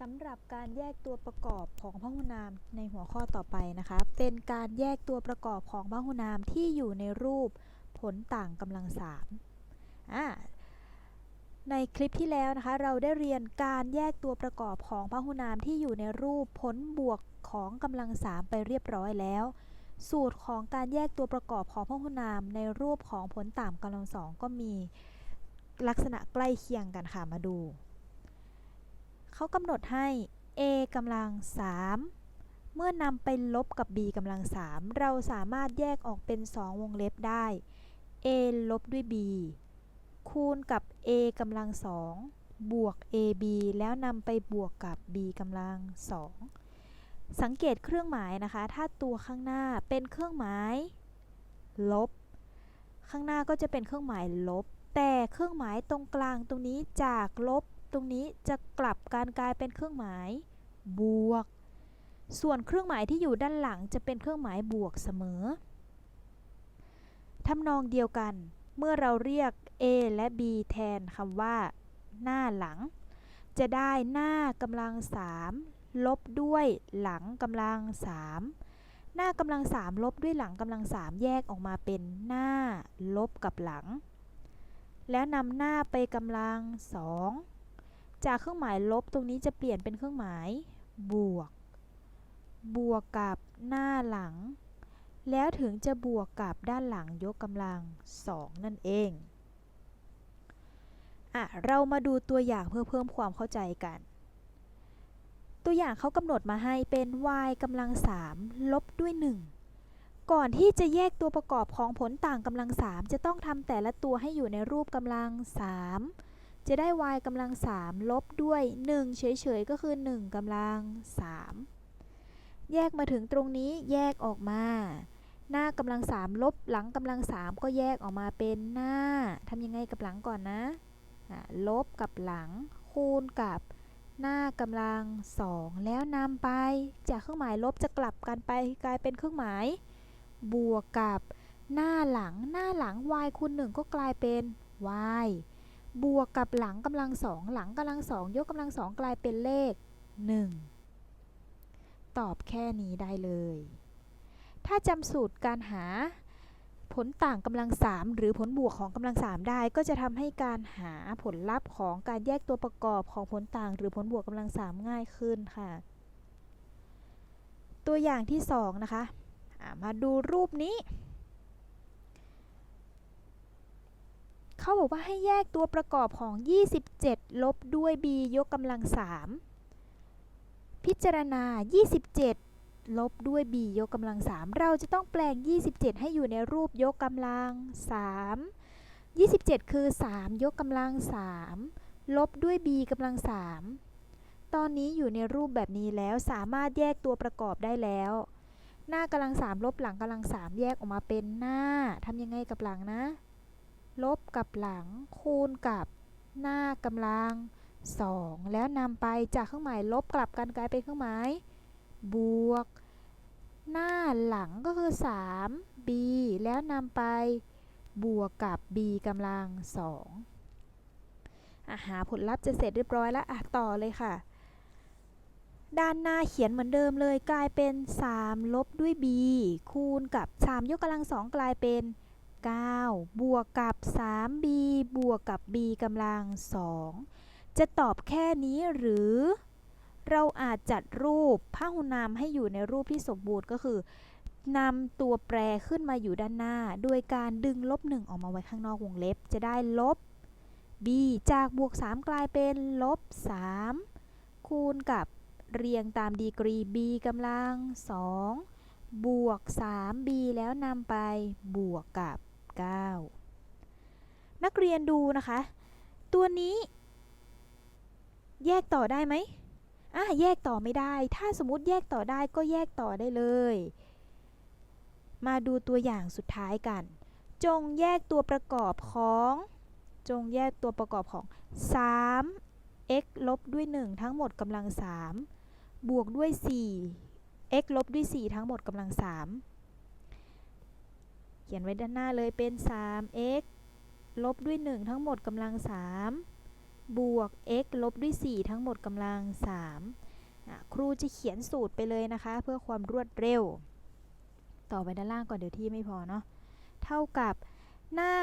สำหรับการแยกตัวประกอบของพหุนามในหัวข้อต่อไปนะคะ เป็นการแยกตัวประกอบของพหุนามที่อยู่ในรูปผลต่างกำลังสามอ่าในคลิปที่แล้วนะคะ เราได้เรียนการแยกตัวประกอบของพหุนามที่อยู่ในรูปผลบวกของกำลังสามไปเรียบร้อยแล้ว สูตรของการแยกตัวประกอบของพหุนามในรูปของผลต่างกำลังสองก็มีลักษณะใกล้เคียงกันค่ะมาดู เขากำหนดให้ a กำลัง 3 เมื่อนำไปลบกับ b กำลัง 3 เราสามารถแยกออกเป็น 2 วงเล็บได้ a ลบด้วย b คูณกับ a กำลัง 2 บวก ab แล้วนำไปบวกกับ b กำลัง 2 สังเกตเครื่องหมายนะคะ ถ้าตัวข้างหน้าเป็นเครื่องหมาย ลบ ข้างหน้าก็จะเป็นเครื่องหมายลบ แต่เครื่องหมายตรงกลางตรงนี้จากลบ ตรงนี้จะกลับการกลายเป็นเครื่องหมายบวก ส่วนเครื่องหมายที่อยู่ด้านหลังจะเป็นเครื่องหมายบวกเสมอทำนองเดียวกัน เมื่อเราเรียก a และ b แทนคำว่า หน้าหลัง จะได้หน้ากำลัง 3 ลบด้วยหลังกำลัง 3 หน้ากำลัง 3 ลบด้วยหลังกำลัง 3 แยกออกมาเป็นหน้าลบกับหลัง แล้วนำหน้าไปกำลัง 2 จากเครื่องหมายลบตรงนี้จะเปลี่ยนเป็นเครื่องหมาย บวก บวกกับหน้าหลัง แล้วถึงจะบวกกับด้านหลังยกกำลัง 2 นั่นเองอะเรามาดูตัวอย่างเพื่อเพิ่มความเข้าใจกัน ตัวอย่างเขากำหนดมาให้เป็น y กำลัง 3 ลบด้วย 1 ก่อนที่จะแยกตัวประกอบของผลต่างกำลัง 3 จะต้องทำแต่ละตัวให้อยู่ในรูปกำลัง 3 จะได้ y กำลัง 3 ลบด้วย 1 เฉยๆ ก็คือ 1กำลัง 3 แยกมาถึงตรงนี้แยกออกมา หน้ากำลัง 3 ลบหลังกำลัง 3 ก็แยกออกมาเป็นหน้าทำยังไงกับหลังก่อนนะลบกับหลัง คูณกับหน้ากำลัง 2 แล้วนำไป จากเครื่องหมายลบจะกลับกันไปกลายเป็นเครื่องหมาย บวกกับหน้าหลังหน้าหลัง y คูณ1ก็กลายเป็น y บวกกับหลังกำลัง2หลังกำลัง2ยกกำลัง2กลายเป็นเลข 1 ตอบแค่นี้ได้เลย ถ้าจำสูตรการหาผลต่างกำลัง3หรือผลบวกของกำลัง3ได้ก็จะทำให้การหาผลลัพธ์ของการแยกตัวประกอบของผลต่างหรือผลบวกกำลัง3ง่ายขึ้นค่ะ ตัวอย่างที่2นะคะ มาดูรูปนี้ เขาบอกว่าให้แยกตัวประกอบของ 27 ลบด้วย b ยกกำลัง 3 พิจารณา 27 ลบด้วย b ยกกำลัง 3 เราจะต้องแปลง 27 ให้อยู่ในรูปยกกำลัง 3 27 คือ 3 ยกกำลัง 3 ลบด้วย b กำลัง 3 ตอนนี้อยู่ในรูปแบบนี้แล้วสามารถแยกตัวประกอบได้แล้ว หน้ากำลัง 3 ลบหลังกำลัง 3 แยกออกมาเป็นหน้าทำยังไงกับหลังนะ ลบกับหลัง คูณกับหน้ากำลัง2แล้วนำไปจากเครื่องหมายลบกลับกันกลายเป็นเครื่องหมายบวก หน้าหลังก็คือ 3b แล้วนำไปบวกกับ b กำลัง2อาหาผลลัพธ์จะเสร็จเรียบร้อยแล้วอะต่อเลยค่ะ ด้านหน้าเขียนเหมือนเดิมเลยกลายเป็น 3 ลบด้วย b คูณกับ 3 ยกกำลัง2กลายเป็น 9 บวกกับ 3b บวกกับ b กำลัง 2 จะตอบแค่นี้หรือ เราอาจจัดรูปพหุนามให้อยู่ในรูปที่สมบูรณ์ก็คือนำตัวแปรขึ้นมาอยู่ด้านหน้า โดยการดึงลบ 1 ออกมาไว้ข้างนอกวงเล็บ จะได้ลบ b จากบวก 3 กลายเป็นลบ 3 คูณกับเรียงตามดีกรี b กำลัง 2 บวก 3b แล้วนำไปบวกกับ 9 นักเรียนดูนะคะ ตัวนี้ แยกต่อได้ไหมอะแยกต่อไม่ได้ ถ้าสมมติแยกต่อได้ก็แยกต่อได้เลย มาดูตัวอย่างสุดท้ายกัน จงแยกตัวประกอบของ จงแยกตัวประกอบของ 3 x ลบด้วย 1 ทั้งหมดกำลัง 3 บวกด้วย 4 x ลบด้วย 4 ทั้งหมดกำลัง 3 ขียนไว้ด้านหน้าเลยเป็น 3x ลบด้วย 1 ทั้งหมดกำลัง3บบวก x ลบด้วย 4 ทั้งหมดกำลัง3ครูจะเขียนสูตรไปเลยนะคะ เพื่อความรวดเร็ว ต่อไปด้านล่างก่อนเดี๋ยวที่ไม่พอเนาะ เท่ากับหน้า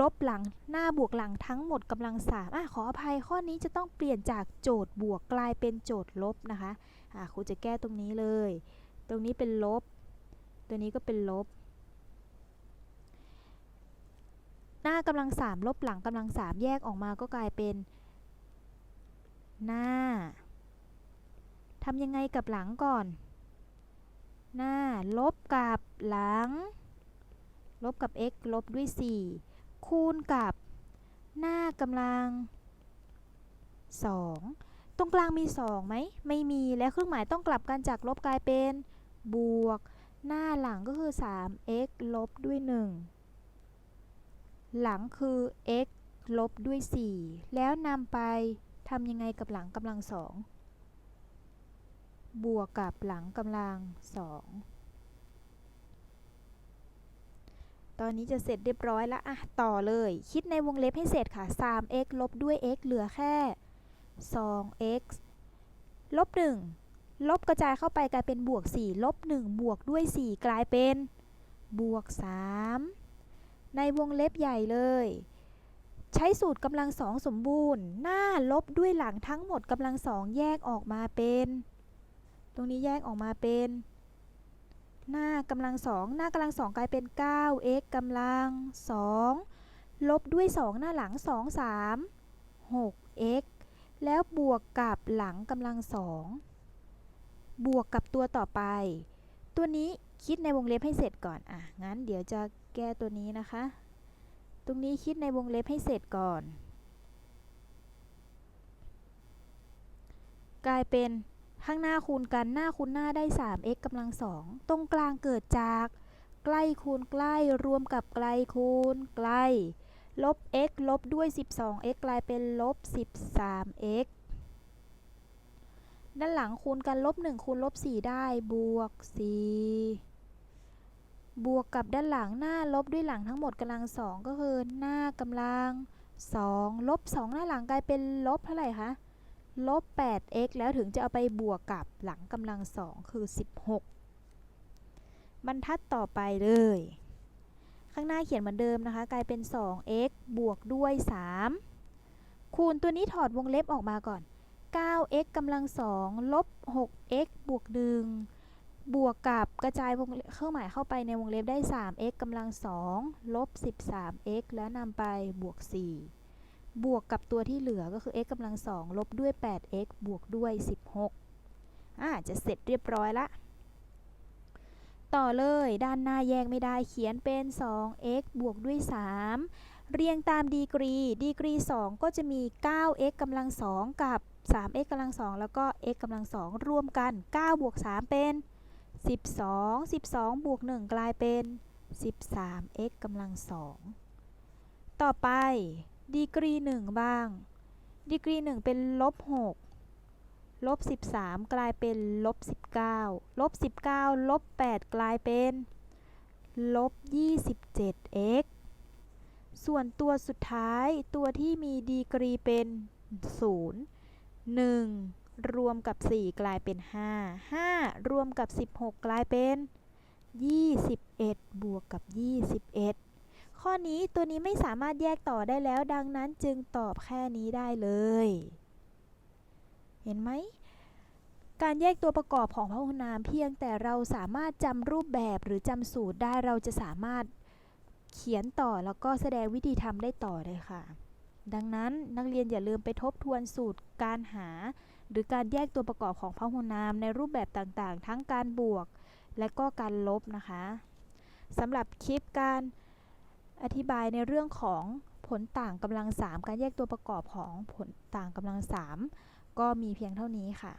ลบหลังหน้าบวกหลังทั้งหมดกำลัง3อะขออภัยข้อนี้จะต้องเปลี่ยนจากโจทย์บวกกลายเป็นโจทย์ลบนะคะอะครูจะแก้ตรงนี้เลย ตรงนี้เป็นลบ ตัวนี้ก็เป็นลบ ห น้ากำลังสามลบหลังกำลังสามแยกออกมาก็กลายเป็น หน้าทำยังไงกับหลังก่อน หน้า ลบกับหลัง ลบกับ x ลบด้วย 4 คูณกับ หน้ากำลัง 2 ตรงกลางมี 2ไหม ไม่มีแล้วเครื่องหมายต้องกลับกันจากลบกลายเป็น บวก หน้าหลังก็คือ 3x ลบด้วย 1 หลังคือ x ลบด้วย 4 แล้วนำไปทำยังไงกับหลังกำลังสองบวกกับหลังกำลังสองตอนนี้จะเสร็จเรียบร้อยแล้วอะต่อเลย คิดในวงเล็บให้เสร็จค่ะ 3x ลบด้วย x เหลือแค่ 2x ลบ 1 ลบกระจายเข้าไปกลายเป็นบวก 4 ลบ 1 บวกด้วย 4 กลายเป็นบวก 3 ในวงเล็บใหญ่เลย ใช้สูตรกำลังสองสมบูรณ์ หน้าลบด้วยหลังทั้งหมดกำลังสองแยกออกมาเป็น ตรงนี้แยกออกมาเป็น หน้ากำลังสองหน้ากำลังสองกลายเป็น 9x กำลังสองลบด้วย 2 หน้าหลัง 2 3 6x แล้วบวกกับหลังกำลังสองบวกกับตัวต่อไป ตัวนี้ คิดในวงเล็บให้เสร็จก่อนอะงั้นเดี๋ยวจะแก้ตัวนี้นะคะ ตรงนี้คิดในวงเล็บให้เสร็จก่อน กลายเป็นข้างหน้าคูณกันหน้าคูณหน้าได้ 3x กำลังสองตรงกลางเกิดจากใกล้คูณใกล้รวมกับไกลคูณใกล ลบ x ลบด้วย 12x กลายเป็นลบ 13x ด้านหลังคูณกันลบ 1 คูณลบ 4 ได้บวก 4 บวกกับด้านหลังหน้าลบด้วยหลังทั้งหมดกำลังสองก็คือหน้ากำลัง2ลบ2หน้าหลังกลายเป็นลบเท่าไหร่คะลบ 8x แล้วถึงจะเอาไปบวกกับหลังกำลังสองคือ 16 บรรทัดต่อไปเลย ข้างหน้าเขียนเหมือนเดิมนะคะ กลายเป็น 2x บวกด้วย 3 คูณตัวนี้ถอดวงเล็บออกมาก่อน 9x กำลังสองลบ 6x บวก1 บวกกับกระจายวงเครื่องหมายเข้าไปในวงเล็บได้ 3x กำลังสองลบ 13x แล้วนำไปบวก 4 บวกกับตัวที่เหลือก็คือ x กำลังสองลบด้วย 8x บวกด้วย 16อ่าจะเสร็จเรียบร้อยละ ต่อเลยด้านหน้าแยกไม่ได้เขียนเป็น 2x บวกด้วย 3 เรียงตามดีกรี ดีกรี 2 ก็จะมี 9x กำลังสองกับ 3x กำลังสองแล้วก็ x กำลังสองรวมกัน 9 บวก 3 เป็น 12 12 บวก 1 กลายเป็น 13x กำลังสองต่อไป ดีกรี 1 บ้าง ดีกรี 1 เป็นลบ 6 ลบ 13 กลายเป็นลบ 19 ลบ 19 ลบ 8 กลายเป็นลบ 27x ส่วนตัวสุดท้ายตัวที่มีดีกรีเป็น 0 1 รวมกับ 4 กลายเป็น 5 5 รวมกับ 16 กลายเป็น 21 บวกกับ 21 ข้อนี้ตัวนี้ไม่สามารถแยกต่อได้แล้ว ดังนั้นจึงตอบแค่นี้ได้เลย เห็นไหม การแยกตัวประกอบของพหุนามเพียงแต่เราสามารถจำรูปแบบหรือจำสูตรได้เราจะสามารถเขียนต่อแล้วก็แสดงวิธีทำได้ต่อเลยค่ะ ดังนั้นนักเรียนอย่าลืมไปทบทวนสูตรการหา หรือการแยกตัวประกอบของพหุนามในรูปแบบต่างๆ ทั้งการบวก และก็การลบนะคะสำหรับคลิปการอธิบายในเรื่องของผลต่างกำลัง 3 การแยกตัวประกอบของผลต่างกำลัง 3 ก็มีเพียงเท่านี้ค่ะ